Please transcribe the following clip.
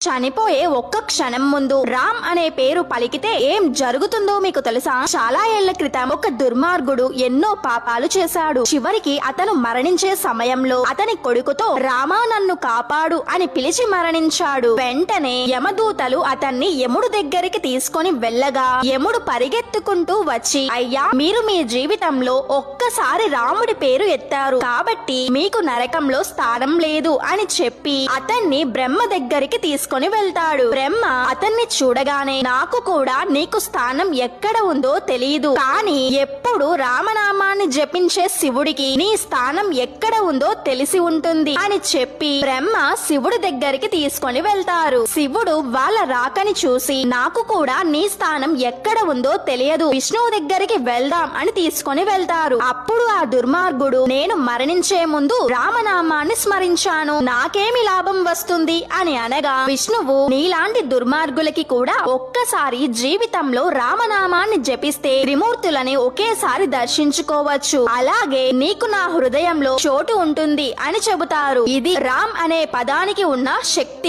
చనిపోయే ఒక్క క్షణం ముందు రామ్ అనే పేరు పలికితే ఏం జరుగుతుందో మీకు తెలుసా? చాలా ఏళ్ళ క్రితం ఒక దుర్మార్గుడు ఎన్నో పాపాలు చేశాడు. చివరికి అతను మరణించే సమయంలో అతని కొడుకుతో రామా నన్ను కాపాడు అని పిలిచి మరణించాడు. వెంటనే యమదూతలు అతన్ని యముడు దగ్గరికి తీసుకొని వెళ్ళగా యముడు పరిగెత్తుకుంటూ వచ్చి అయ్యా మీరు మీ జీవితంలో ఒక్కసారి రాముడి పేరు ఎత్తారు. కాబట్టి మీకు నరకంలో స్థానం లేదు అని చెప్పి అతన్ని బ్రహ్మ దగ్గరికి తీసుకొని వెళ్తాడు. బ్రహ్మ అతన్ని చూడగానే నాకు కూడా నీకు స్థానం ఎక్కడ ఉందో తెలియదు కానీ ఎప్పుడు మంత్రాన్ని జపించే శివుడికి నీ స్థానం ఎక్కడ ఉందో తెలిసి ఉంటుంది అని చెప్పి బ్రహ్మ శివుడి దగ్గరికి తీసుకొని వెళ్తారు. శివుడు వాళ్ళ రాకని చూసి నాకు కూడా నీ స్థానం ఎక్కడ ఉందో తెలియదు. విష్ణువు దగ్గరికి వెళ్దాం అని తీసుకొని వెళ్తారు. అప్పుడు ఆ దుర్మార్గుడు నేను మరణించే ముందు రామనామాన్ని స్మరించాను. నాకేమి లాభం వస్తుంది? అని అనగా విష్ణువు నీలాంటి దుర్మార్గులకి కూడా ఒక్కసారి జీవితంలో రామనామాన్ని జపిస్తే త్రిమూర్తులని ఒకేసారి దర్శించుకోవచ్చు. అలాగే నీకు నా హృదయంలో చోటు ఉంటుంది అని చెబుతారు. ఇది రామ్ అనే పదానికి ఉన్న శక్తి.